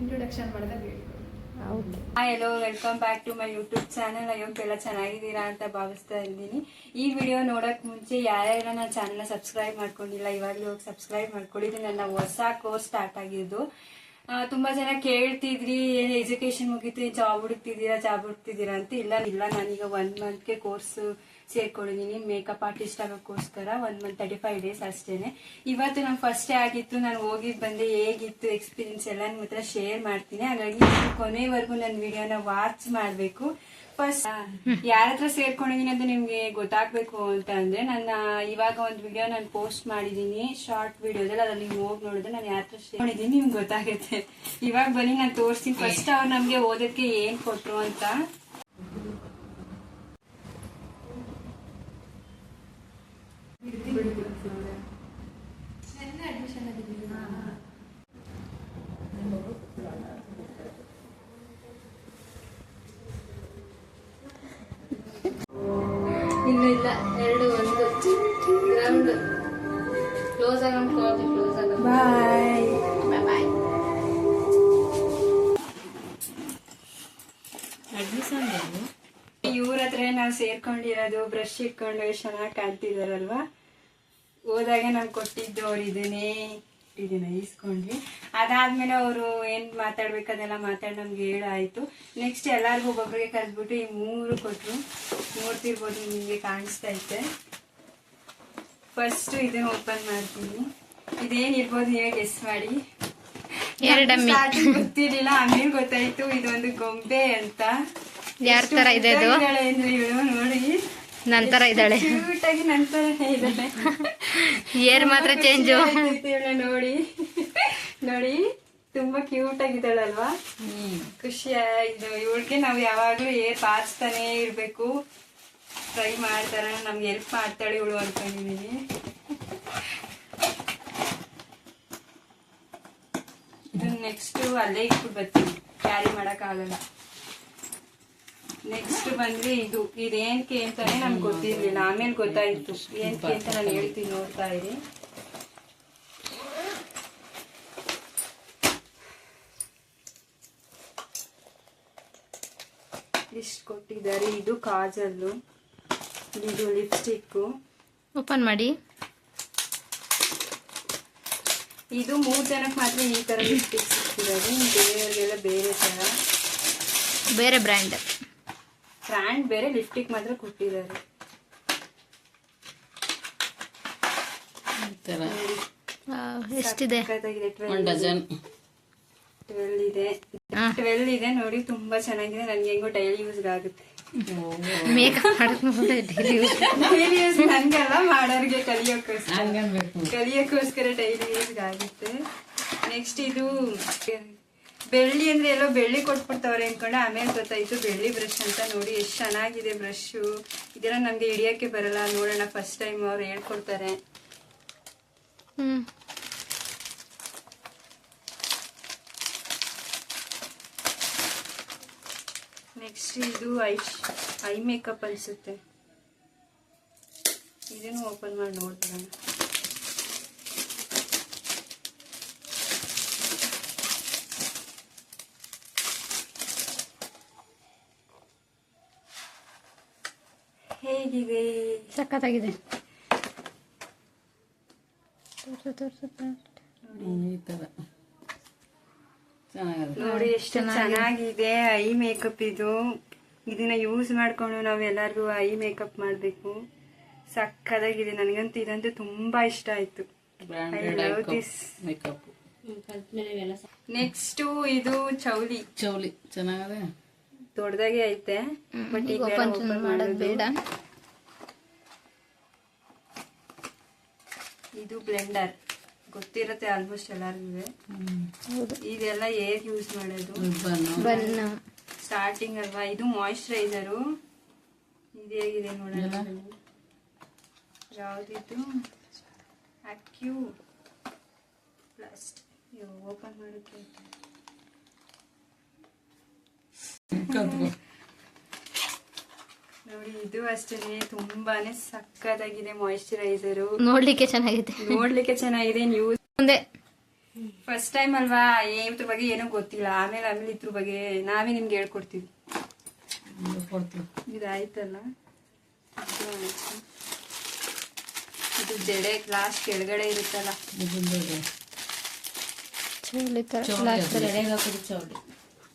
Introduction ಮಾಡಿದಾಗ hi hello welcome back to my YouTube channel ಅಯ್ಯೋಕ್ ಎಲ್ಲ ಚೆನ್ನಾಗಿದ್ದೀರಾ ಅಂತ ಭಾವಿಸ್ತಾ ಇದ್ದೀನಿ. ಈ ವಿಡಿಯೋ ನೋಡಕ್ ಮುಂಚೆ ಯಾರ್ಯಾರ ನನ್ನ ಚಾನಲ್ ಸಬ್ಸ್ಕ್ರೈಬ್ ಮಾಡ್ಕೊಂಡಿಲ್ಲ ಇವಾಗಲೂ ಹೋಗಿ ಸಬ್ಸ್ಕ್ರೈಬ್ ಮಾಡ್ಕೊಳ್ಳಿ. ಇದು ನನ್ನ ಹೊಸ ಕೋರ್ಸ್ ಸ್ಟಾರ್ಟ್ ಆಗಿದ್ದು. ತುಂಬಾ ಜನ ಕೇಳ್ತಿದ್ರಿ ಏನ್ ಎಜುಕೇಶನ್ ಮುಗೀತು ಜಾಬ್ ಹುಡುಕ್ತಿದ್ದೀರಾ ಜಾಬ್ ಹುಡುಕ್ತಿದ್ದೀರಾ ಅಂತ. ಇಲ್ಲ ಇಲ್ಲ ನಾನೀಗ ಒನ್ ಮಂತ್ಗೆ ಕೋರ್ಸ್ ಸೇರ್ಕೊಂಡಿದ್ದೀನಿ ಮೇಕಪ್ ಆರ್ಟಿಸ್ಟ್ ಆಗೋಕ್ಕೋಸ್ಕರ ಒಂದ್ ಮಂತ್ ತರ್ಟಿ ಫೈವ್ ಡೇಸ್ ಅಷ್ಟೇನೆ. ಇವತ್ತು ನಾನು ಫಸ್ಟ್ ಆಗಿತ್ತು. ನಾನು ಹೋಗಿ ಬಂದೆ ಹೇಗಿತ್ತು ಎಕ್ಸ್ಪೀರಿಯನ್ಸ್ ಎಲ್ಲ ನಿಮ್ಮ ಹತ್ರ ಶೇರ್ ಮಾಡ್ತೀನಿ. ಹಾಗಾಗಿ ನೀವು ಕೊನೆವರೆಗೂ ನನ್ನ ವಿಡಿಯೋನ ವಾಚ್ ಮಾಡಬೇಕು. ಫಸ್ಟ್ ಯಾರ ಹತ್ರ ಸೇರ್ಕೊಂಡಿದೀನಿ ಅಂತ ನಿಮ್ಗೆ ಗೊತ್ತಾಗ್ಬೇಕು ಅಂತ ಅಂದ್ರೆ ನನ್ನ ಇವಾಗ ಒಂದು ವಿಡಿಯೋ ನಾನು ಪೋಸ್ಟ್ ಮಾಡಿದೀನಿ. ಶಾರ್ಟ್ ವಿಡಿಯೋದಲ್ಲಿ ಅದ್ರಲ್ಲಿ ನೀವು ಹೋಗಿ ನೋಡಿದ್ರೆ ನಾನು ಯಾರ ಹತ್ರ ಸೇರ್ಕೊಂಡಿದೀನಿ ನಿಮ್ಗೆ ಗೊತ್ತಾಗುತ್ತೆ. ಇವಾಗ ಬನ್ನಿ ನಾನು ತೋರಿಸ್ತೀನಿ. ಫಸ್ಟ್ ಅವ್ರು ನಮ್ಗೆ ಓದಕ್ಕೆ ಏನ್ ಕೊಟ್ರು ಅಂತ ನನ್ನ ಅಡ್ಮಿಷನ್ ಆಗಿದ್ದೀನಿ ಇನ್ನು ಇಲ್ಲ ಎರಡು ಒಂದು. ಗ್ರೌಂಡ್ ಕ್ಲೋಸ್ ಆಗ ಕ್ಲೋಸ್ ಆಗ ಬಾಯ್ ಬಾಯ್ ಇವ್ರ ಹತ್ರ ನಾವು ಸೇರ್ಕೊಂಡಿರೋದು ಬ್ರಷ್ ಇಟ್ಕೊಂಡು ಚೆನ್ನಾಗಿ ಕಾಣ್ತಿದಾರಲ್ವಾ? ಹೋದಾಗ ನಾನು ಕೊಟ್ಟಿದ್ದು ಅವ್ರು ಇದನ್ನೇ ಇಸ್ಕೊಂಡ್ವಿ ಅದಾದ್ಮೇಲೆ ಅವರು ಏನ್ ಮಾತಾಡ್ಬೇಕು ಅದೆಲ್ಲ ಮಾತಾಡಿ ನಮ್ಗೆ ಹೇಳಾಯ್ತು. ನೆಕ್ಸ್ಟ್ ಎಲ್ಲಾರ್ಗು ಒಬ್ಬೊಬ್ರಿಗೆ ಕರೆದ್ಬಿಟ್ಟು ಈ ಮೂರು ಕೊಟ್ರು. ನೋಡ್ತಿರ್ಬೋದು ನಿಮ್ಗೆ ಕಾಣಿಸ್ತಾ ಐತೆ ಫಸ್ಟ್ ಇದನ್ನ ಓಪನ್ ಮಾಡ್ತೀನಿ. ಇದೇನಿರ್ಬೋದು ನೀವೇ ಗೆಸ್ ಮಾಡಿ. ಗೊತ್ತಿರ್ಲಿಲ್ಲ ಆಮೇಲೆ ಗೊತ್ತಾಯ್ತು. ಇದೊಂದು ಗೊಂಬೆ ಅಂತ. ಯಾರ ತರ ಇದೆ ನೋಡಿ. ನಂತರ ಇದ್ದಾಳೆ. ಏರ್ ಮಾತ್ರ ಚೇಂಜ್ ನೋಡಿ. ನೋಡಿ ತುಂಬಾ ಕ್ಯೂಟ್ ಆಗಿದ್ದಾಳಲ್ವಾ? ಖುಷಿ ಆಯ್ತು. ಇವಳಿಗೆ ನಾವು ಯಾವಾಗ್ಲೂ ಏರ್ ಬಾಚ್ತಾನೆ ಇರ್ಬೇಕು. ಟ್ರೈ ಮಾಡ್ತಾರ? ನಮ್ಗೆ ಹೆಲ್ಪ್ ಮಾಡ್ತಾಳೆ ಇವಳು ಅನ್ಕೊಂಡಿದೀನಿ. ಇದು ನೆಕ್ಸ್ಟ್ ಅಲ್ಲೇ ಇಟ್ಬಿಟ್ಟು ಬರ್ತೀನಿ. ಕ್ಯಾರಿ ಮಾಡಕ್ ಆಗಲ್ಲ ನೆಕ್ಸ್ಟ್ ಬಂದ್ರೆ ಇದು ಇದೇನ್ಕೆ ಅಂತಾನೆ ನಮ್ಗೆ ಗೊತ್ತಿರ್ಲಿಲ್ಲ. ಆಮೇಲೆ ಗೊತ್ತಾಯ್ತು. ಏನ್ಕೆ ಅಂತ ನಾನು ಹೇಳ್ತೀನಿ ನೋಡ್ತಾ ಇರಿ. ಇಷ್ಟು ಕೊಟ್ಟಿದ್ದಾರೆ. ಇದು ಕಾಜಲ್ಲು ಇದು ಲಿಪ್ಸ್ಟಿಕ್ಕು. ಓಪನ್ ಮಾಡಿ. ಇದು ಮೂರ್ ಜನಕ್ಕೆ ಮಾತ್ರ ಈ ತರ ಲಿಪ್ಸ್ಟಿಕ್ ಸಿಕ್ತಿದ್ದಾರೆ ಬೇರೆಯವ್ರಿಗೆಲ್ಲ ಬೇರೆ ತರ ಬೇರೆ ಬ್ರ್ಯಾಂಡ್. ಬ್ರ್ಯಾಂಡ್ ಬೇರೆ ಲಿಪ್ಸ್ಟಿಕ್ ಮಾತ್ರ ಕೊಟ್ಟಿದ್ದಾರೆ. ಎಷ್ಟಿದೆ? ಡಜನ್. ಟ್ವೆಲ್ ಇದೆ. ಟ್ವೆಲ್ ಇದೆ ನೋಡಿ ತುಂಬಾ ಚೆನ್ನಾಗಿದೆ. ನನ್ಗೆ ಹೆಂಗೋ ಡೈಲಿ ಯೂಸ್ ಆಗುತ್ತೆ. ಮೇಕಪ್ ಡೈಲಿ ಯೂಸ್ ನನ್ಗೆಲ್ಲ ಮಾಡೋರಿಗೆ ಕಲಿಯೋಕ್ಕೋಸ್ಕರ. ಕಲಿಯೋಕ್ಕೋಸ್ಕರ ಡೈಲಿ ಯೂಸ್ ಆಗುತ್ತೆ. ನೆಕ್ಸ್ಟ್ ಇದು ಬೆಳ್ಳಿ ಅಂದ್ರೆ ಎಲ್ಲೋ ಬೆಳ್ಳಿ ಕೊಟ್ಬಿಡ್ತಾವ್ರೆ ಅನ್ಕೊಂಡೆ. ಆಮೇಲೆ ಗೊತ್ತಾಯ್ತು ಬೆಳ್ಳಿ ಬ್ರಷ್ ಅಂತ ನೋಡಿ ಎಷ್ಟು ಚೆನ್ನಾಗಿದೆ ಬ್ರಷ್ಷು ಇದೆಲ್ಲ ನಮ್ಗೆ ಹಿಡಿಯಕ್ಕೆ ಬರಲ್ಲ. ನೋಡೋಣ ಫಸ್ಟ್ ಟೈಮ್ ಅವ್ರು ಹೇಳ್ಕೊಡ್ತಾರೆ. ಹ್ಮ್. ನೆಕ್ಸ್ಟ್ ಇದು ಐ ಐ ಮೇಕಪ್ ಅನ್ಸುತ್ತೆ. ಇದನ್ನು ಓಪನ್ ಮಾಡಿ ನೋಡ್ಬಿಡೋಣ. ಹೇಗಿದೆ? ಸಖತ್ತಾಗಿದೆ. ತೋರ್ಸು, ತೋರ್ಸು, ತೋರ್ಸು. ಈ ಥರ ಚೆನ್ನಾಗದ. ನೋಡಿ ಎಷ್ಟು ಚೆನ್ನಾಗಿದೆ ಐ ಮೇಕಪ್ ಇದು. ಇದನ್ನ ಯೂಸ್ ಮಾಡ್ಕೊಂಡು ನಾವು ಎಲ್ಲಾರ್ಗು ಐ ಮೇಕಪ್ ಮಾಡಬೇಕು. ಸಕ್ಕದಾಗಿದೆ ನನಗಂತೂ ಇದಂತೂ ತುಂಬಾ ಇಷ್ಟ ಆಯ್ತು. ನೆಕ್ಸ್ಟ್ ಇದು ಚೌಲಿ. ಚೌಲಿ. ಚೆನ್ನಾಗದೆ? ದೊಡ್ಡದಾಗೆ ಐತೆ. ಬಟ್ ಈಗ ಮಾಡೋದು. ಬೇಡ. ಇದು ಬ್ಲೆಂಡರ್. ಗೊತ್ತಿರತ್ತೆ ಆಲ್ಮೋಸ್ಟ್ ಎಲ್ಲರಿಗೂ ಇದೆಲ್ಲ ಏರ್ ಯೂಸ್ ಮಾಡೋದು? ಸ್ಟಾರ್ಟಿಂಗ್ ಅಲ್ವಾ? ಇದು ಮಾಯಿಶ್ಚರೈಸರು ಇದು ಹೇಗಿದೆ ನೋಡೋಣ ಯಾವುದಿದ್ದು ಅಕ್ಯೂ ಪ್ಲಸ್ಟ್ ಓಪನ್ ಮಾಡೋಕ್ಕೆ ಕಲ್ತ್ಕೊ. ನೋಡಿ ಇದು ಅಷ್ಟೇ ತುಂಬಾನೇ ಸಕ್ಕತ್ತಾಗಿದೆ ಮಾಯಿಶ್ಚರೈಸರ್ ನೋಡ್ಲಿಕ್ಕೆ ಚೆನ್ನಾಗಿದೆ. ನೋಡ್ಲಿಕ್ಕೆ ಚೆನ್ನಾಗಿದೆ ನ್ಯೂಸ್ ಮುಂದೆ. ಫಸ್ಟ್ ಟೈಮ್ ಅಲ್ವಾ? ಇದ್ರ ಬಗ್ಗೆ ಏನೂ ಗೊತ್ತಿಲ್ಲ. ಆಮೇಲೆ ಆಮೇಲೆ ಇದ್ರ ಬಗ್ಗೆ ನಾವೇ ನಿಮ್ಗೆ ಹೇಳ್ಕೊಡ್ತೀವಿ. ಕೊಡ್ತೀವಿ ಇದಾಯ್ತಲ್ಲ? ಇದು ಜಡೆ ಗ್ಲಾಸ್ ಕೆಳಗಡೆ ಇರುತ್ತಲ್ಲ. ಚೌಳಿ ಚೌಳಿ.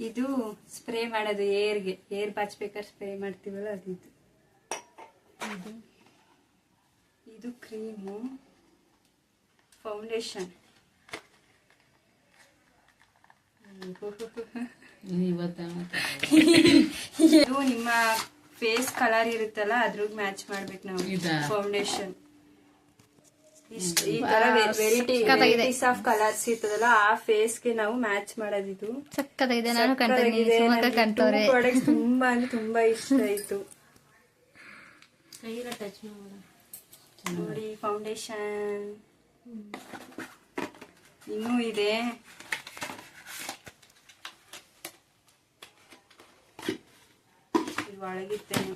ಇದು ಸ್ಪ್ರೇ ಮಾಡೋದು ಏರ್ಗೆ ಏರ್ ಬಾಚ್ಬೇಕಾದ್ರೆ ಸ್ಪ್ರೇ ಮಾಡ್ತೀವಲ್ಲ ಅದು ಇದು ಇದು ಕ್ರೀಮು ಫೌಂಡೇಶನ್. ಇದು ನಿಮ್ಮ ಫೇಸ್ ಕಲರ್ ಇರುತ್ತಲ್ಲ ಅದ್ರಿಗೆ ಮ್ಯಾಚ್ ಮಾಡ್ಬೇಕು ನಾವು? ಫೌಂಡೇಶನ್. ಇಷ್ಟ ಈ ತರ ವೆರೈಟಿ. ವೆರೈಟೀಸ್ ಆಫ್ ಕಲರ್ಸ್ ಇರ್ತದಲ್ಲ ಆ ಫೇಸ್ಗೆ ನಾವು ಮ್ಯಾಚ್ ಮಾಡೋದಿದು. ಸಕ್ಕತ್ತಾಗಿದೆ ನಾನು ಕಂತವ್ರೆ ಪ್ರಾಡಕ್ಟ್ಸ್ ತುಂಬಾ ಅಂದ್ರೆ ತುಂಬಾ ಇಷ್ಟ ಆಯ್ತು. ನೋಡಿ. ಫೌಂಡೇಶನ್ ಇನ್ನೂ ಇದೆ. ಇದು ಒಳಗಿತ್ತೇನು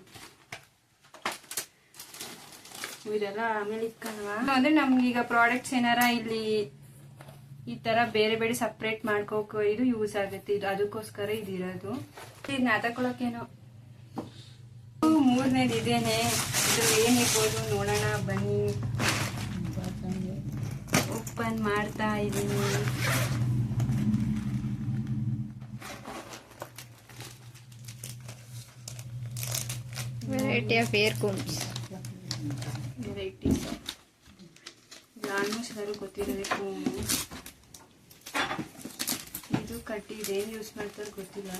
ಇದೆಲ್ಲ ಆಮೇಲೆ ಇಟ್ಕೊಂಡ್ವಾ ಅಂದ್ರೆ ನಮ್ಗೀಗ ಪ್ರಾಡಕ್ಟ್ಸ್ ಏನಾರ ಇಲ್ಲಿ ಈ ತರ ಬೇರೆ ಬೇರೆ ಸಪ್ರೇಟ್ ಮಾಡ್ಕೋಕ ಇದು ಯೂಸ್ ಆಗುತ್ತೆ. ಇದು ಅದಕ್ಕೋಸ್ಕರ ಇದಿರೋದು. ಇದನ್ನ ತಗೊಳಕೇನೋ ಮೂರನೇದು ಇದೇನೆ. ಇದು ಏನಿರ್ಬೋದು ನೋಡೋಣ ಬನ್ನಿ. ಓಪನ್ ಮಾಡ್ತಾ ಇದೀನಿ. Variety of hair combs varieties ಎಲ್ಲರೂ ಗೊತ್ತಿರಬೇಕು ಇದು ಕಟ್ಟಿ ಇದೇನು ಯೂಸ್ ಮಾಡ್ತಾರೆ ಗೊತ್ತಿಲ್ಲ.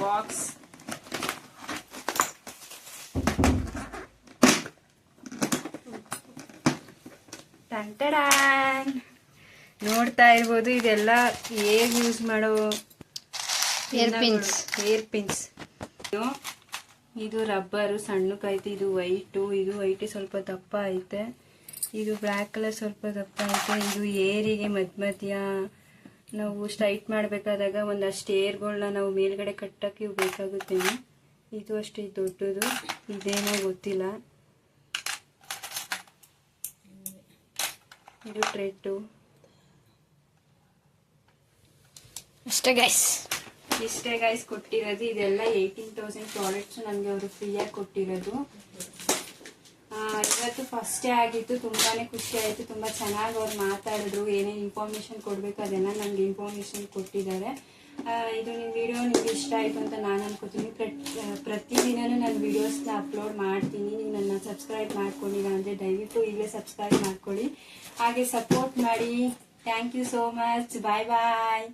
ಬಾಕ್ಸ್ ಟಂಟಡಾನ್ ನೋಡ್ತಾ ಇರ್ಬೋದು ಇದೆಲ್ಲ ಹೇಗೆ ಯೂಸ್ ಮಾಡೋ ಹೇರ್ ಪಿನ್ಸ್ ಹೇರ್ ಪಿನ್ಸ್ ಇದು ರಬ್ಬರು ಸಣ್ಣಕ್ಕೈತೆ ಇದು ವೈಟು, ಇದು ವೈಟ್ ಸ್ವಲ್ಪ ದಪ್ಪ ಐತೆ ಇದು ಬ್ಲ್ಯಾಕ್ ಕಲರ್ ಸ್ವಲ್ಪ ದಪ್ಪ ಐತೆ ಇದು ಏರಿಗೆ ಮಧ್ಯ ಮಧ್ಯ ನಾವು ಸ್ಟ್ರೈಟ್ ಮಾಡಬೇಕಾದಾಗ ಒಂದಷ್ಟು ಏರ್ಗಳನ್ನ ನಾವು ಮೇಲ್ಗಡೆ ಕಟ್ಟಕ್ಕೆ ಬೇಕಾಗುತ್ತೆ ಇದು ಅಷ್ಟೇ ದೊಡ್ಡದು. ಇದೇನೋ ಗೊತ್ತಿಲ್ಲ. ಇದು ಟ್ರೆಟ್ಟು ಅಷ್ಟೇ ಗೈಸ್ ಇಷ್ಟೇ ಗೈಸ್ ಕೊಟ್ಟಿರೋದು, ಇದೆಲ್ಲ ಏಯ್ಟೀನ್ ತೌಸಂಡ್ ಪ್ರಾಡಕ್ಟ್ಸ್ ನನಗೆ ಅವರು ಫ್ರೀಯಾಗಿ ಕೊಟ್ಟಿರೋದು. ಇವತ್ತು ಫಸ್ಟೇ ಆಗಿತ್ತು ತುಂಬಾ ಖುಷಿ ಆಯಿತು, ತುಂಬ ಚೆನ್ನಾಗಿ ಅವ್ರು ಮಾತಾಡಿದ್ರು, ಏನೇನು ಇನ್ಫಾರ್ಮೇಷನ್ ಕೊಡಬೇಕು ಅದೆಲ್ಲ ನನಗೆ ಇನ್ಫಾರ್ಮೇಷನ್ ಕೊಟ್ಟಿದ್ದಾರೆ. ಇದು ನಿಮ್ಮ ವಿಡಿಯೋ ನಿಮ್ಗೆ ಇಷ್ಟ ಆಯಿತು ಅಂತ ನಾನು ಅನ್ಕೋತೀನಿ. ಪ್ರತಿದಿನೂ ನಾನು ವಿಡಿಯೋಸ್ನ ಅಪ್ಲೋಡ್ ಮಾಡ್ತೀನಿ. ನೀವು ನನ್ನ ಸಬ್ಸ್ಕ್ರೈಬ್ ಮಾಡ್ಕೊಂಡಿಲ್ಲ ಅಂದರೆ ದಯವಿಟ್ಟು ಈಗಲೇ ಸಬ್ಸ್ಕ್ರೈಬ್ ಮಾಡ್ಕೊಳ್ಳಿ. ಹಾಗೆ ಸಪೋರ್ಟ್ ಮಾಡಿ. Thank you so much bye bye